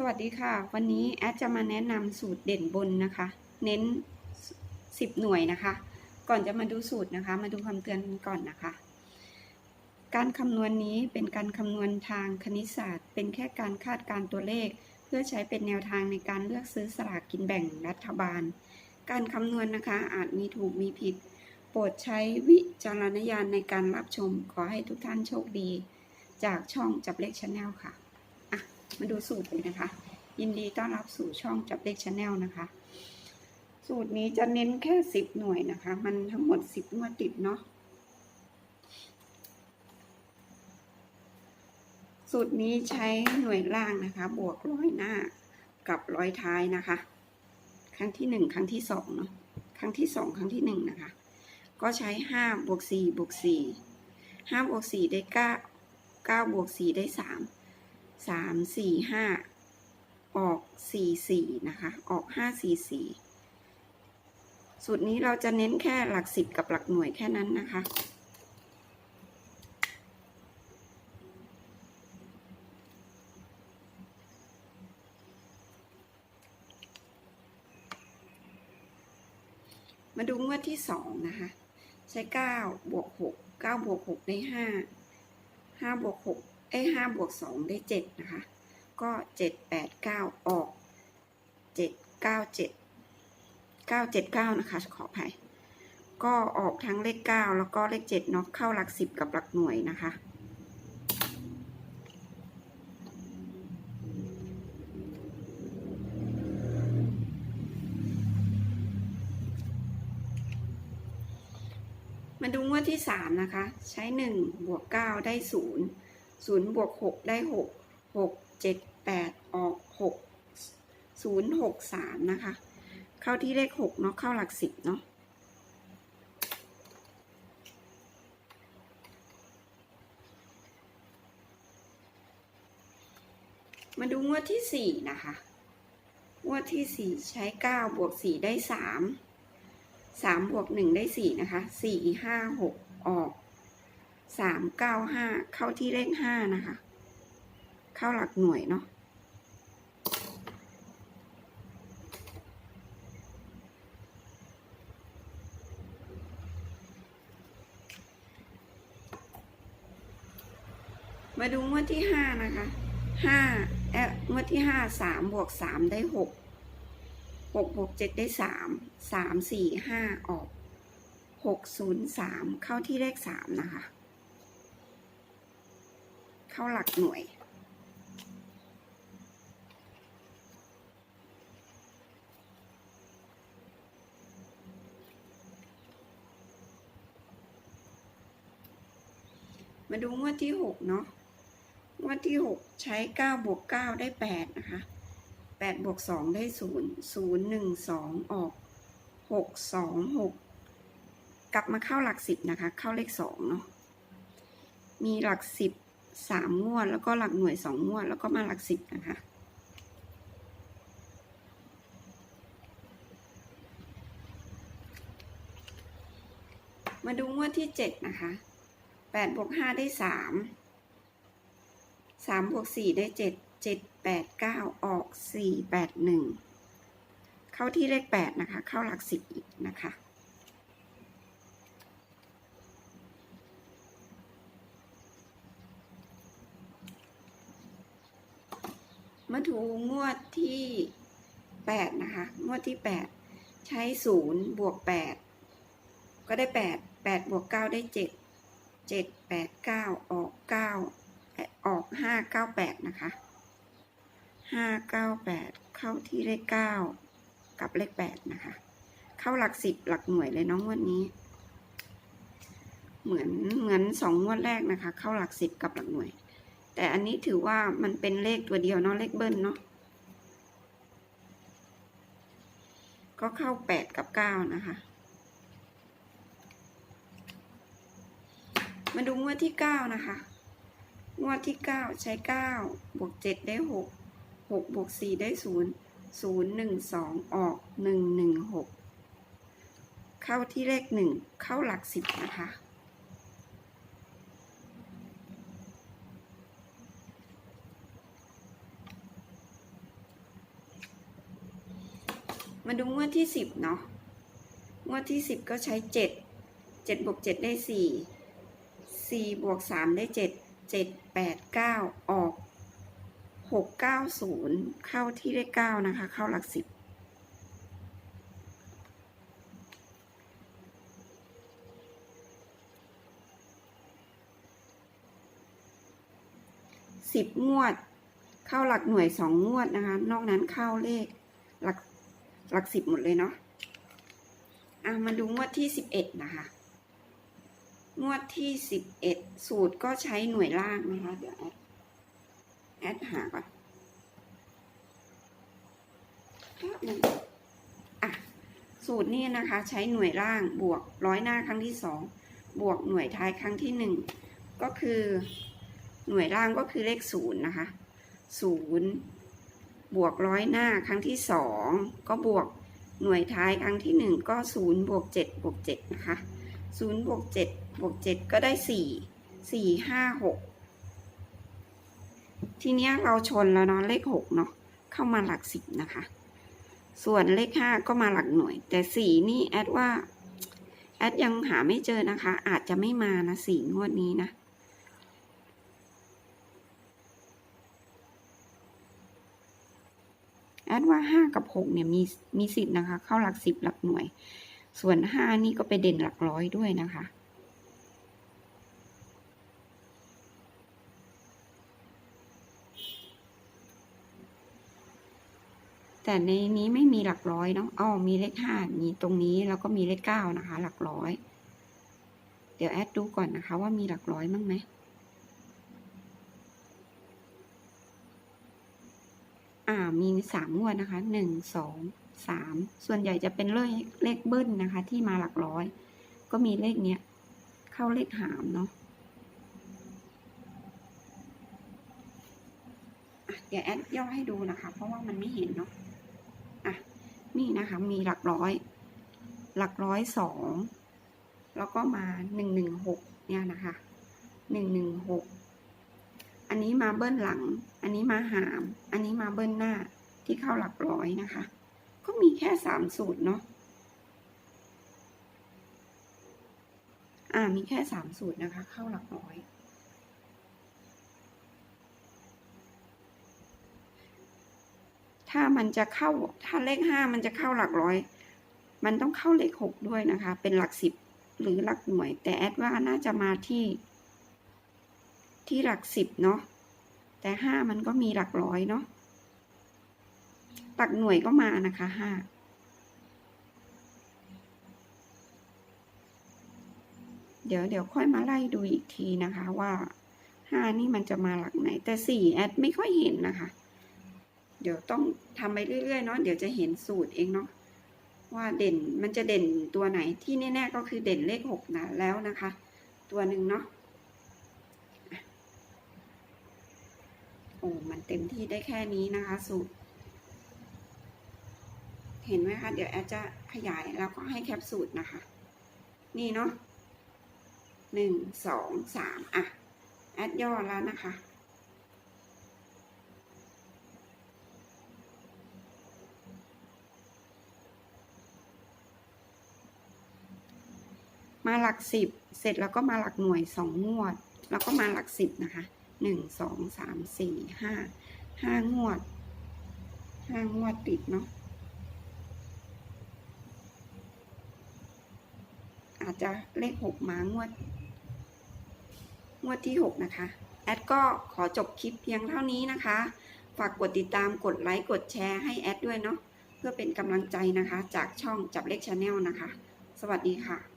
สวัสดีค่ะ วันนี้แอดจะมาแนะนำสูตรเด่นบนนะคะ เน้น 10 หน่วยนะคะ ก่อนจะมาดูสูตรนะคะ มาดูคำเตือนก่อนนะคะ การคำนวณนี้เป็นการคำนวณทางคณิตศาสตร์ เป็นแค่การคาดการตัวเลข เพื่อใช้เป็นแนวทางในการเลือกซื้อสลากกินแบ่งรัฐบาล การคำนวณนะคะอาจมีถูกมีผิด โปรดใช้วิจารณญาณในการรับชม ขอให้ทุกท่านโชคดี จากช่องจับเลขชาแนลค่ะ มาดูสูตรเลยนะคะ ยินดีต้อนรับสู่ช่องจับเลขชาแนลนะคะ สูตรนี้จะเน้นแค่สิบหน่วยนะคะ มันทั้งหมดสิบงวดติดเนาะสูตรนี้ใช้หน่วยล่างนะคะ บวกร้อยหน้ากับร้อยท้ายนะคะ ครั้งที่หนึ่งครั้งที่สองเนาะครั้งที่สองครั้งที่หนึ่งนะคะ ก็ใช้ห้าบวกสี่บวกสี่ห้าบวกสี่ได้เก้าเก้าบวกสี่ได้สาม สามสี่ห้าออกสี่สี่นะคะ ออกห้าสี่สี่สูตรนี้เราจะเน้นแค่หลักสิบกับหลักหน่วยแค่นั้นนะคะ มาดูงวดที่สองนะคะ ใช้เก้าบวกหกเก้าบวกหกได้ห้าห้าบวกหก เอ้ห้าบวกสองได้เจ็ดนะคะ ก็เจ็ดแปดเก้าออกเจ็ดเก้าเจ็ดเก้าเจ็ดเก้านะคะขออภัยก็ออกทั้งเลขเก้าแล้วก็เลขเจ็ดเนาะเข้าหลักสิบกับหลักหน่วยนะคะมาดูงวดที่สามนะคะ ใช้หนึ่งบวกเก้าได้ศูนย์ ศูนย์บวกหกได้หกหกเจ็ดแปดออกหกศูนย์หกสามนะคะ เข้าที่เลขหกเนาะเข้าหลักสิบเนาะมาดูงวดที่สี่นะคะ งวดที่สี่ใช้เก้าบวกสี่ได้สามสามบวกหนึ่งได้สี่นะคะสี่ห้าหกออก สามเก้าห้าเข้าที่เลขห้านะคะ เข้าหลักหน่วยเนาะมาดูงวดที่ห้านะคะห้าเอ๊ะงวดที่ห้าสามบวกสามได้หกหกบวกเจ็ดได้สามสามสี่ห้าออกหกศูนย์สามเข้าที่เลขสามนะคะ เข้าหลักหน่วย มาดูงวดที่หกเนาะงวดที่หกใช้เก้าบวกเก้าได้แปดนะคะแปดบวกสองได้ศูนย์ศูนย์หนึ่งสองออกหกสองหกกลับมาเข้าหลักสิบนะคะ เข้าเลขสองเนาะมีหลักสิบ สามงวด แล้วก็หลักหน่วยสองงวด แล้วก็มาหลักสิบนะคะ มาดูงวดที่เจ็ดนะคะแปดบวกห้าได้สามสามบวกสี่ได้เจ็ดเจ็ดแปดเก้าออกสี่แปดหนึ่งเข้าที่เลขแปดนะคะ เข้าหลักสิบอีกนะคะ มาถูงวดที่แปดนะคะ งวดที่แปดใช้ศูนย์บวกแปดก็ได้แปดแปดบวกเก้าได้เจ็ดเจ็ดแปดเก้าออกเก้าออกห้าเก้าแปดนะคะห้าเก้าแปดเข้าที่เลขเก้ากับเลขแปดนะคะ เข้าหลักสิบหลักหน่วยเลยน้องวันนี้ เหมือนเหมือนสองงวดแรกนะคะ เข้าหลักสิบกับหลักหน่วย แต่อันนี้ถือว่ามันเป็นเลขตัวเดียวเนาะเลขเบิ้ลเนาะก็เข้าแปดกับเก้านะคะ มาดูงวดที่เก้านะคะ งวดที่เก้าใช้เก้าบวกเจ็ดได้หกหกบวกสี่ได้ศูนย์ศูนย์หนึ่งสองออกหนึ่งหนึ่งหกเข้าที่เลขหนึ่งเข้าหลักสิบนะคะ มาดูงวดที่สิบเนาะ งวดที่สิบก็ใช้เจ็ด เจ็ดบวกเจ็ดได้สี่สี่บวกสามได้เจ็ด เจ็ดแปดเก้าออกหกเก้าศูนย์เข้าที่เลขเก้านะคะ เข้าหลักสิบ สิบงวด เข้าหลักหน่วยสองงวดนะคะ นอกนั้นเข้าเลขหลัก หลักสิบหมดเลยเนาะอะมาดูงวดที่สิบเอ็ดนะคะงวดที่สิบเอ็ดสูตรก็ใช้หน่วยล่างนะคะ เดี๋ยวแอดแอดหาก่อนแป๊บหนึงอะสูตรนี้นะคะ ใช้หน่วยล่างบวกร้อยหน้าครั้งที่สองบวกหน่วยท้ายครั้งที่หนึ่งก็คือหน่วยล่างก็คือเลขศูนย์นะคะศูนย์ บวกร้อยหน้าครั้งที่สองก็บวกหน่วยท้ายครั้งที่หนึ่งก็ศูนย์บวกเจ็ดบวกเจ็ดนะคะศูนย์บวกเจ็ดบวกเจ็ดก็ได้สี่สี่ห้าหกทีเนี้ยเราชนแล้วเนาะเลขหกเนาะเข้ามาหลักสิบนะคะ ส่วนเลขห้าก็มาหลักหน่วย แต่สี่นี่แอดว่าแอดยังหาไม่เจอนะคะ อาจจะไม่มานะสี่งวดนี้นะ แอ ดว่าห้ากับหกเนี่ยมีมีสิทธิ์นะคะ เข้าหลักสิบหลักหน่วย ส่วนห้านี่ก็ไปเด่นหลักร้อยด้วยนะคะแต่ในนี้ไม่มีหลักร้อยเนาะอ๋อมีเลขห้ามีตรงนี้แล้วก็มีเลขเก้านะคะ หลักร้อย เดี๋ยวแอดดูก่อนนะคะ ว่ามีหลักร้อยมั้งไหม อ่ามีสามงวดนะคะหนึ่งสองสามส่วนใหญ่จะเป็นเลขเลขเบิ้ลนะคะ ที่มาหลักร้อย ก็มีเลขเนี้ยเข้าเลขหามเนาะอะเดี๋ยวแอดย่อให้ดูนะคะ เพราะว่ามันไม่เห็นเนาะอะนี่นะคะมีหลักร้อย หลักร้อยสองแล้วก็มาหนึ่งหนึ่งหกเนี่ยนะคะหนึ่งหนึ่งหก อันนี้มาเบิ้ลหลัง อันนี้มาหาม อันนี้มาเบิ้ลหน้าที่เข้าหลักร้อยนะคะ ก็มีแค่สามสูตรเนาะอ่ามีแค่สามสูตรนะคะ เข้าหลักร้อย ถ้ามันจะเข้าถ้าเลขห้ามันจะเข้าหลักร้อย มันต้องเข้าเลขหกด้วยนะคะ เป็นหลักสิบหรือหลักหน่วย แต่แอดว่าน่าจะมาที่ ที่หลักสิบเนาะแต่ห้ามันก็มีหลักร้อยเนาะหลักหน่วยก็มานะคะห้าเดี๋ยวเดี๋ยวค่อยมาไล่ดูอีกทีนะคะว่าห้านี่มันจะมาหลักไหน แต่สี่แอดไม่ค่อยเห็นนะคะ เดี๋ยวต้องทำไปเรื่อยๆเนาะเดี๋ยวจะเห็นสูตรเองเนาะว่าเด่นมันจะเด่นตัวไหนที่แน่ๆก็คือเด่นเลขหกนะแล้วนะคะ ตัวหนึ่งเนาะ โอ้มันเต็มที่ได้แค่นี้นะคะ สูตร เห็นไหมคะ เดี๋ยวแอดจะขยายแล้วก็ให้แคปสูตรนะคะ นี่เนาะหนึ่งสองสามอะ แอดย่อแล้วนะคะมาหลักสิบ เสร็จแล้วก็มาหลักหน่วยสองงวด แล้วก็มาหลักสิบนะคะ หนึ่งสองสามสี่ห้าห้างวดห้างวดติดเนาะอาจจะเลขหกมางวด งวดที่หกนะคะ แอดก็ขอจบคลิปเพียงเท่านี้นะคะ ฝากกดติดตามกดไลค์กดแชร์ให้แอดด้วยเนาะเพื่อเป็นกำลังใจนะคะ จากช่องจับเลขชาแนลนะคะ สวัสดีค่ะ